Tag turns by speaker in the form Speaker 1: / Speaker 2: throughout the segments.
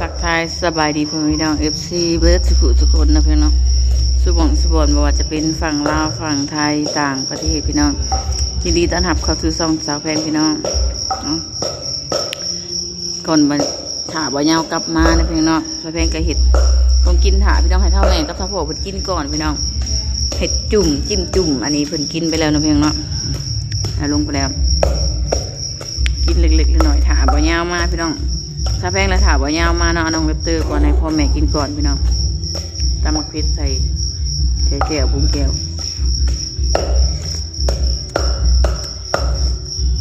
Speaker 1: ทักทายสบายดีพี่น้องเอฟซีเบิร์ดสุขุสุคนนะพี่น้องสุบงสุบอนบอกว่าจะเป็นฝั่งลาวฝั่งไทยต่างประเทศพี่น้องยินดีต้อนรับเข้าสู่ช่องสาวแพงพี่น้องเนาะก่อนมาถาบ่ยาวกลับมานะพี่น้องสาวแพงก็เห็ดต้องกินถาพี่น้องให้เท่าแม่กับท่าพ่อเพิ่นกินก่อนพี่น้องเห็ดจุ่มจิ้มจุ่มอันนี้เพิ่นกินไปแล้วนะพี่น้องเนาะเอาลงไปแล้ว กินเล็กๆหน่อยๆถาบ่ยาวมาพี่น้อง ถ้าแพงแล้วถามว่ายาวมาเนาะเอาน้องเล็บเตอร์ก่อนให้พ่อแม่กินก่อนพี่น้องตำมักเพชรใส่ใส่แก้วปุ้งแก้ว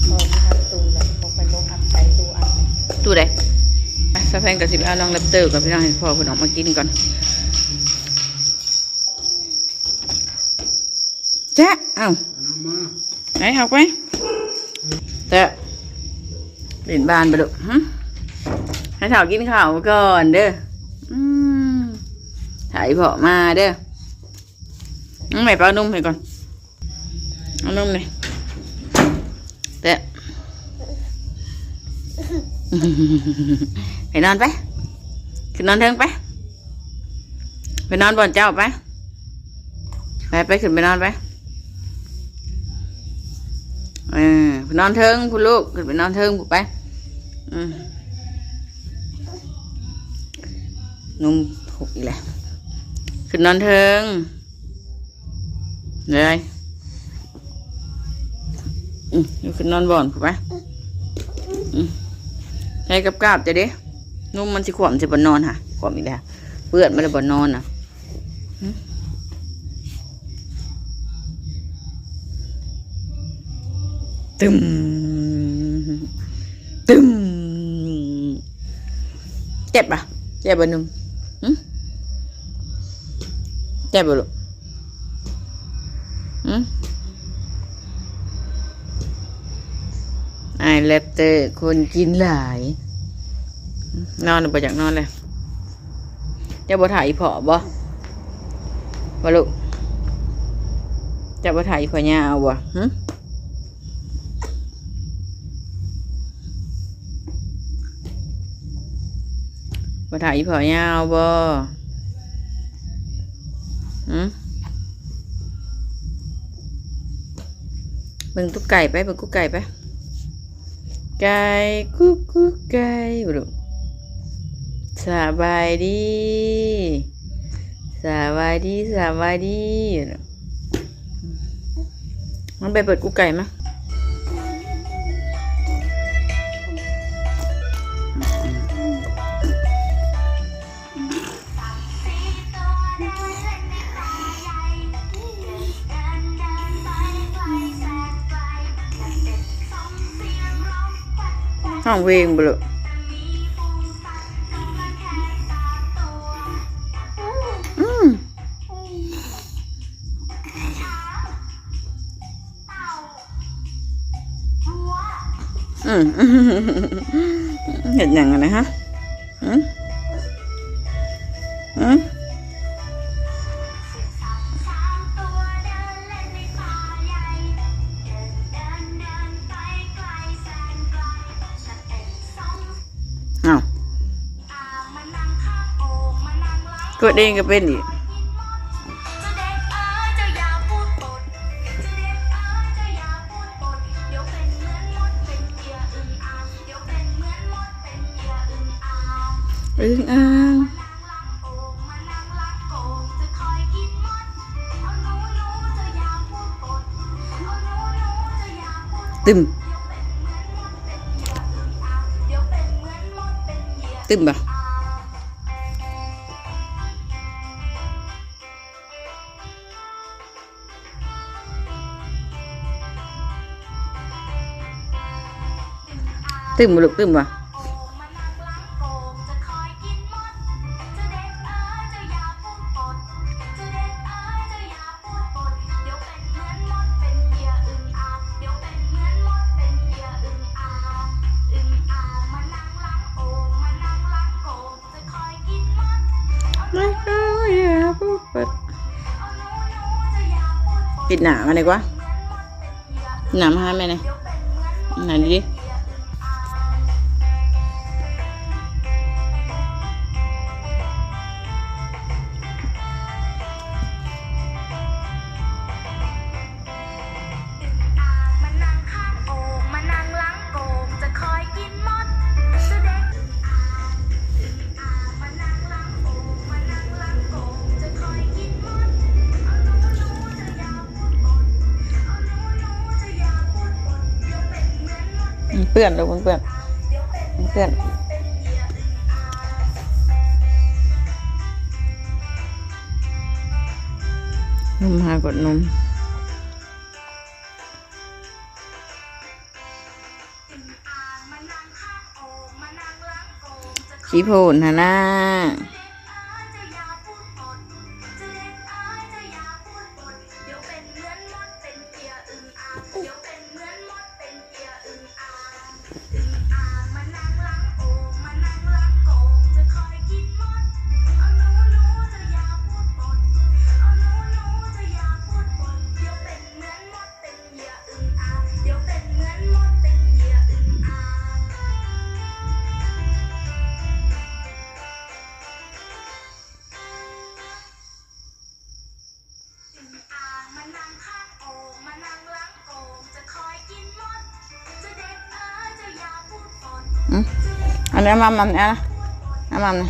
Speaker 2: โอ้อัดตูเลยพกไปลงอัดใส่ตูอัดเลย
Speaker 1: ตู้ใดอะถ้าแพงกับสิบเอาน้องเล็บเตอร์ก่อนพี่น้องให้พ่อพี่น้องมากินก่อนแจ๊ะเอ้าไหนเอาไปแต่เล่นบ้านไปดูฮะ ให้เถากินข้าวก่อนเด้ออืมถ่ายพอมาเด้อน้องใหม่เปล่านุ่มให้ก่อนเอานุ่มเลยแต่ไปนอนไปขึ้นนอนเทิงไปไปนอนบนเจ้าไปไปไปขึ้นไปนอนไปเออไปนอนเทิงคุณลูกขึ้นไปนอนเทิงไปอืม นุ่มหกอีกแล้วขึ้นนอนเทิงเลยอือยู่ขึ้นนอนบ่อนกูไปอืมให้กับกาบจะเด้นุ่มมันสิขวมสิบนนอนค่ะขวมอีกแล้วเปื้อนไม่ได้บนนอนอะตึมตึมเจ็บปะเจ็บปะนุ่ม เจ็บปะลูกหึไอเลปเตอร์คนกินหลาย นอนหรือบ่อยากนอนเลยจะบ่ถ่ายอีพอบ่บ่ลูกจะบ่ถ่ายอีพอยาเอาบ่ หึบ่ถ่ายอีพอยาเอาบ่หึเบิ่งตุ๊กไก่ไปเบิ่งกุ๊กไก่ไปไก่กุ๊กกุ๊กไก่บ่ลูสบายดีสบายดีสบายดีมันไปเปิดกูไก่ม ห้องเพลงบุรุอืมอืมเห็นอย่างไงนะฮะอืมอืม กดเองก็เป็นอีกอึ้งอ่างตึมตึมปะ ตึมลูกตึมปะไม่ก็อย่าพูดเปิดปิดหนามาเลยกว่าหนามาให้แม่เลยหนาดิ เปื่อนเลยเพื่อนเพื่อนนมหากดนมขี้โผ
Speaker 3: ล่นะนะ อั
Speaker 1: นนี้มัมมัมเนี่ยนะมัม
Speaker 3: มัมเนี่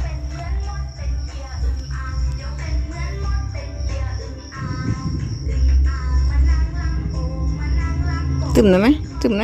Speaker 3: ตึม
Speaker 1: ได้ไหมตึมไห
Speaker 3: ม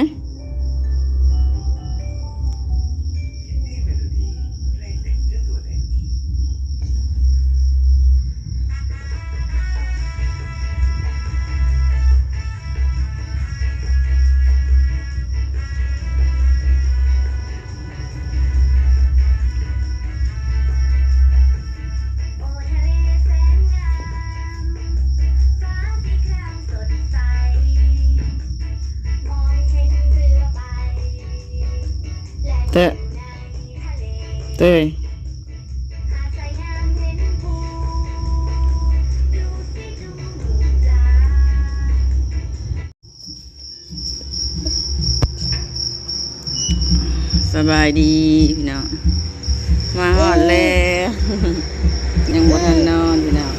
Speaker 3: เตะเตะส
Speaker 1: บายดีพี่น้องมาหอดแล้ยังบ่ทันนอนพี่น้อง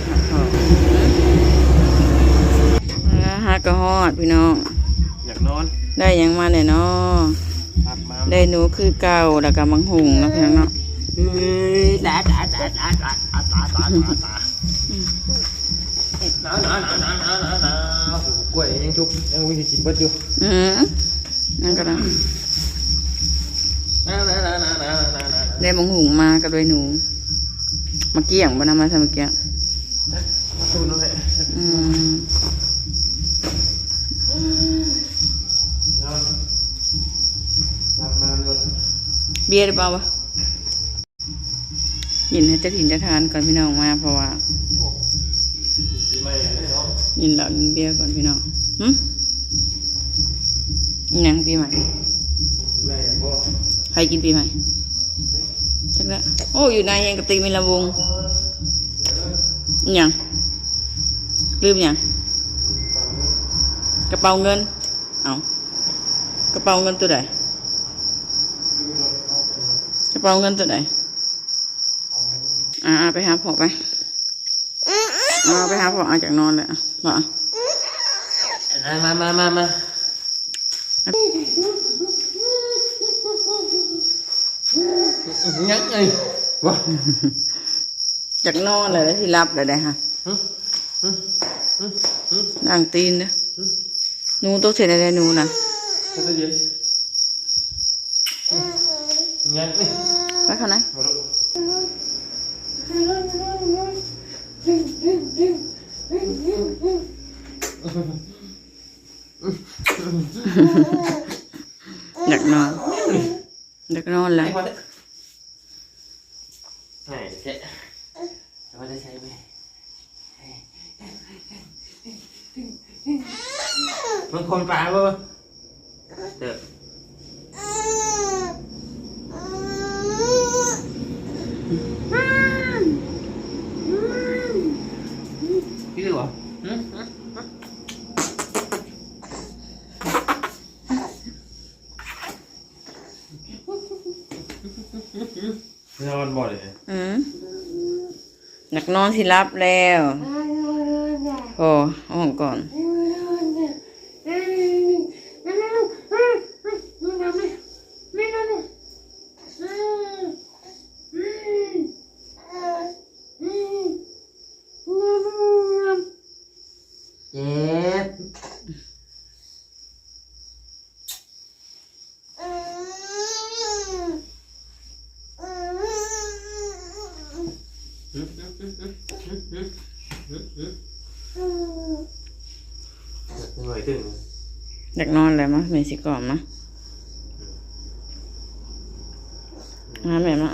Speaker 1: ฮักก็หอดพี่น้อง
Speaker 4: อยากนอน
Speaker 1: ได้ยังมาแน่น
Speaker 4: อน
Speaker 1: ได้หนูคือเก่าแล้วก็มังหุงเนาะพี่น้องเนาะ
Speaker 4: เฮ้ยตาตาตาตาตาตาตาตาตาตาหนาวหนาวหนาวหนาวหนาวหนาวหนาวโอ้โหกล้วยยังชุบยังวิ่งกินเบิดอยู่
Speaker 1: อืมนั่นก็นะ
Speaker 4: หนาวหนาวหนาวหนาวหนาวหนาวหนาว
Speaker 1: ได้มังหุงมาก็ด้วยหนูมาเกี่ยงบ่นำมาทำเมื่อกี้
Speaker 4: มาสู้หน่อย
Speaker 1: อืม
Speaker 4: นอนรับมาหมด
Speaker 1: เบียร์หรือเปล่าวะยินให้เจ้าถิ่นเจ้าทานก่อนพี่น้องมาเพราะว่า
Speaker 4: ยิน
Speaker 1: เหล้ายินเบียร์ก่อนพี่น้องหึอิหยังปีใหม่
Speaker 4: ใค
Speaker 1: รกินปีใหม่จักแล้วโอ้อยู่ในยังกะตีมีละวงยังลืมยังกระเป๋าเงินเอากระเป๋าเงินตัวใดกระ เป๋าเงินตัวใดอ่าไปหาพ่อไปเอาไปหาพ่อเอาจากนอนเลยอะพ่อเอา
Speaker 4: มามามามายังไงวะ
Speaker 1: จากนอนเลยแล้วที่รับเลยได้ฮะ
Speaker 4: หึหึหึหึ
Speaker 1: ด่างตีนเด้อหนูตัวเสร็จอะไรหนูนะ
Speaker 4: nhanh. Đi hả nè
Speaker 1: đặt nó đặt nó là này thế
Speaker 4: nó đây xem mình
Speaker 1: khôn phá luôn được. นอน
Speaker 4: บ่อยเลย
Speaker 1: อืมอยากนอนที่รับแล้ว โอ้เอาห้องก่อน
Speaker 4: เจ็บ มอืมอืมอืมเหน่อยตึง
Speaker 1: อยากนอนแล้วมั้ยเมสิก่อนมั้ยงานแบบนั้น